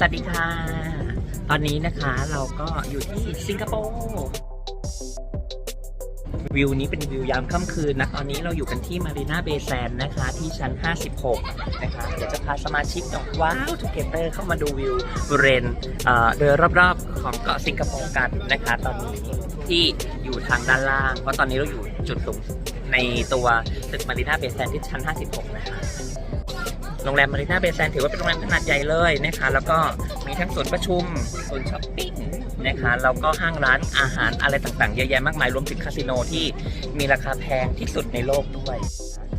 สวัสดีค่ะ ตอนนี้นะคะเราก็อยู่ที่สิงคโปร์วิวนี้เป็นวิวยามค่ำคืนนะ ตอนนี้เราอยู่กันที่มารีนาเบย์แซนนะคะ ที่ชั้น 56 นะคะ เดี๋ยวจะพาสมาชิกของว้าวทูเกเตอร์เข้ามาดูวิวบริเวณเอ่อโดยรอบๆของเกาะสิงคโปร์กันนะคะ ตอนนี้ที่อยู่ทางด้านล่าง เพราะตอนนี้เราอยู่จุดสูงในตัวตึกมารีนาเบย์แซนที่ชั้น 56 นะคะ โรงแรมมารีน่าเบย์แซนถือว่าเป็นโรงแรมขนาดใหญ่เลยนะคะ แล้วก็มีทั้งศูนย์ประชุมศูนย์ช้อปปิ้งนะคะแล้วก็ห้างร้านอาหารอะไรต่างๆ เยอะแยะมากมายรวมถึงคาสิโนที่มีราคาแพงที่สุดในโลกด้วย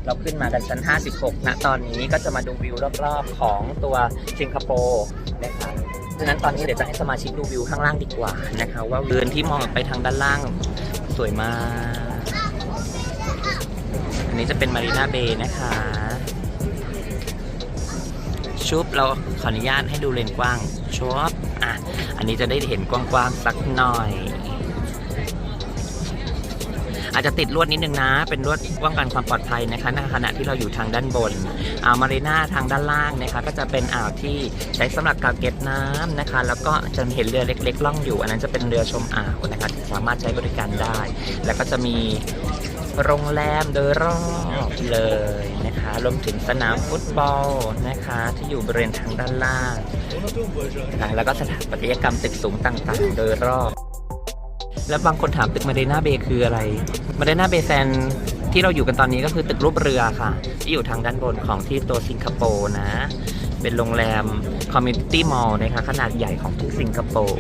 เราขึ้นมากันชั้น 56ณตอนนี้ก็จะมาดูวิวรอบๆของตัวสิงคโปร์นะคะดังนั้นตอนนี้เดี๋ยวจะให้สมาชิกดูวิวข้างล่างดีกว่านะคะว่าเรือนที่มองออกไปทางด้านล่างสวยมาก อันนี้จะเป็นมารีนาเบย์นะคะ ชุบเราขออนุญาตให้ดูเลนกว้างชุบอะอันนี้จะได้เห็นกว้างๆสักหน่อย อาจจะติดลวดนิดนึงนะ เป็นลวดป้องกันความปลอดภัยนะคะในขณะที่เราอยู่ทางด้านบนอ่าวมารีนาทางด้านล่างนะคะ ก็จะเป็นอ่าวที่ใช้สำหรับการเก็บน้ำนะคะ แล้วก็จะเห็นเรือเล็ก ๆ ล่องอยู่ อันนั้นจะเป็นเรือชมอ่าวนะคะสามารถใช้บริการได้ แล้วก็จะมี โรงแรมโดยรอบเลยนะคะรวมถึงสนามฟุตบอลนะคะที่อยู่บริเวณทางด้านล่างนะแล้วก็สถาปัตยกรรมตึกสูงต่างๆ โดยรอบ แล้วบางคนถามตึกมาเดนาเบย์คืออะไร มาเดนาเบย์แซนที่เราอยู่กันตอนนี้ก็คือตึกรูปเรือค่ะ ที่อยู่ทางด้านบนของที่ตัวสิงคโปร์นะ เป็นโรงแรมคอมมิ n ตี้มอลล์นะคะขนาดใหญ่ของที่สิงคโปร์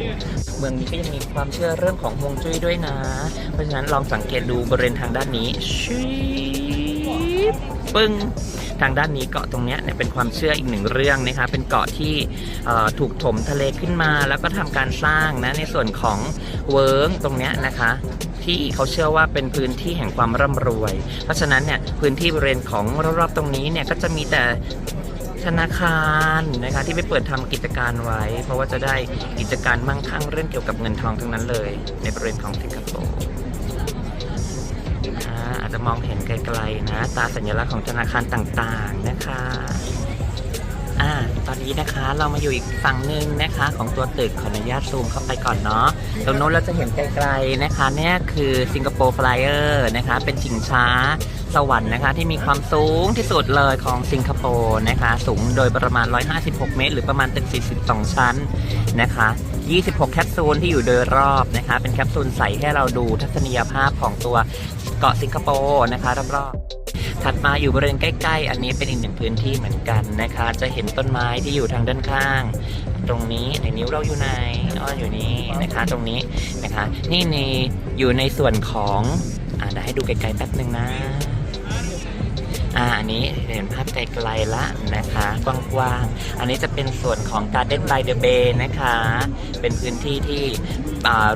เมืองนี้ก็ยังมีความเชื่อเรื่องของฮวงจุ้ยด้วยนะ เพราะฉะนั้นลองสังเกตดูบริเวณทางด้านนี้ชีปึ้งทางด้านนี้เกาะตรงนี้เนี่ยเป็นความเชื่ออีกหนึ่งเรื่องนะคะเป็นเกาะที่ถูกถมทะเลขึ้นมา แล้วก็ทำการสร้างนะในส่วนของเวิร์งตรงนี้นะคะที่เขาเชื่อว่าเป็นพื้นที่แห่งความร่ำรวย เพราะฉะนั้นเนี่ยพื้นที่บริเวณของรอบๆตรงนี้เนี่ยก็จะมีแต่ ธนาคารนะคะที่ไปเปิดทำกิจการไว้ เพราะว่าจะได้กิจการมั่งคั่งเรื่องเกี่ยวกับเงินทองทั้งนั้นเลย ในบริเวณของสิงคโปร์อาอาจจะมองเห็นไกลๆนะตาสัญลักษณ์ของธนาคารต่างๆนะคะอ่า ตอนนี้นะคะ เรามาอยู่อีกฝั่งหนึ่งนะคะ ของตัวตึกขออนุญาตซูมเข้าไปก่อนเนาะตรงโน้นเราจะเห็นไกลๆนะคะเนี่ยคือสิงคโปร์ฟลายเออร์นะคะ เป็นชิงช้าสวรรค์นะคะ ที่มีความสูงที่สุดเลยของสิงคโปร์นะคะ สูงโดยประมาณ 156 เมตร หรือประมาณตึก 42 ชั้นนะคะ 26 แคปซูลที่อยู่โดยรอบนะคะ เป็นแคปซูลใสให้เราดูทัศนียภาพของตัวเกาะสิงคโปร์นะคะรอบๆ ถัดมาอยู่บริเวณใกล้ ๆ อันนี้เป็นอีกหนึ่งพื้นที่เหมือนกันนะคะ จะเห็นต้นไม้ที่อยู่ทางด้านข้าง ตรงนี้ในนิ้วเราอยู่ไหนอ๋ออยู่นี่นะคะ ตรงนี้นะคะ นี่ในอยู่ในส่วนของอ่าเดี๋ยวให้ดูไกลๆแป๊บหนึ่งนะ อ่าอันนี้เห็นภาพไกลๆละนะคะกว้างๆ อันนี้จะเป็นส่วนของ Garden by the Bay นะคะ เป็นพื้นที่ที่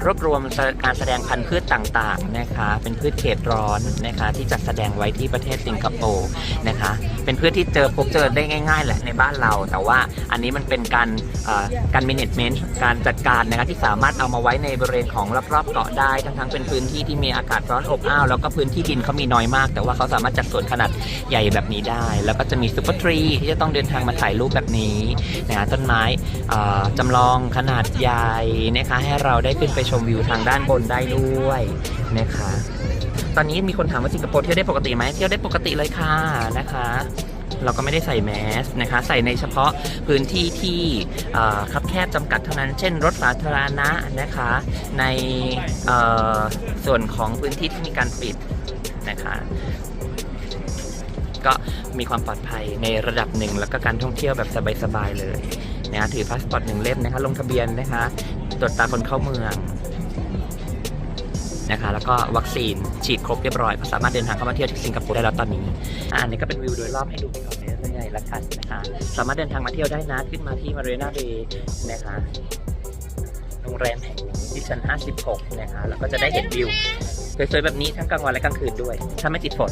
รวบรวมการแสดงพันธุ์พืชต่างๆนะคะ เป็นพืชเขตร้อนนะคะ ที่จัดแสดงไว้ที่ประเทศสิงคโปร์นะคะ เป็นพืชที่เจอพบเจอได้ง่ายๆแหละในบ้านเรา แต่ว่าอันนี้มันเป็นการการ management การจัดการนะคะที่สามารถเอามาไว้ในบริเวณของรอบๆเกาะได้ทั้งๆเป็นพื้นที่ที่มีอากาศร้อนอบอ้าวแล้วก็พื้นที่ดินเขามีน้อยมาก แต่ว่าเขาสามารถจัดสวนขนาดใหญ่แบบนี้ได้ แล้วก็จะมีซุปเปอร์ทรีที่จะต้องเดินทางมาถ่ายรูปแบบนี้นะต้นไม้จำลองขนาดใหญ่นะคะให้เราได้ขึ้นไปชมวิวทางด้านบนได้ด้วยนะคะตอนนี้มีคนถามว่าสิงคโปร์เที่ยวได้ปกติไหมเที่ยวได้ปกติเลยค่ะนะคะ เราก็ไม่ได้ใส่แมสนะคะ ใส่ในเฉพาะพื้นที่ที่คับแคบจำกัดเท่านั้น เช่น รถสาธารณะนะคะ ในส่วนของพื้นที่ที่มีการปิดนะคะ ก็มีความปลอดภัยในระดับหนึ่ง แล้วก็การท่องเที่ยวแบบสบายๆเลยนะคะถือพาสปอร์ตหนึ่งเล่มนะคะลงทะเบียนนะคะตรวจตาคนเข้าเมืองนะคะแล้วก็วัคซีนฉีดครบเรียบร้อยก็สามารถเดินทางเข้ามาเที่ยวที่สิงคโปร์ได้แล้วตอนนี้อะอันนี้ก็เป็นวิวโดยรอบให้ดูไปก่อนเรื่อยๆละกันนะคะสามารถเดินทางมาเที่ยวได้นะขึ้นมาที่มารีนาเบย์นะคะโรงแรมแห่งนี้ที่ชั้น 56 นะคะแล้วก็จะได้เห็นวิวสวยๆแบบนี้ทั้งกลางวันและกลางคืนด้วย ถ้าไม่ติดฝน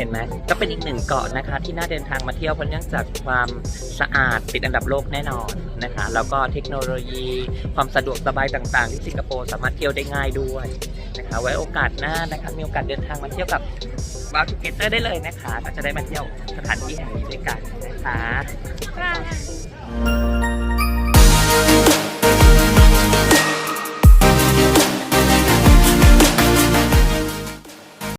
เห็นไหมก็เป็นอีกหนึ่งเกาะนะคะ ที่น่าเดินทางมาเที่ยวเพราะเนื่องจากความสะอาดติดอันดับโลกแน่นอนนะคะ แล้วก็เทคโนโลยี ความสะดวกสบายต่างๆ ที่สิงคโปร์สามารถเที่ยวได้ง่ายด้วยนะคะ ไว้โอกาสหน้านะคะมีโอกาสเดินทางมาเที่ยวกับว้าวทูเกเตอร์ได้เลยนะคะก็จะได้มาเที่ยวสถานที่แห่งนี้ด้วยกันนะคะค่ะ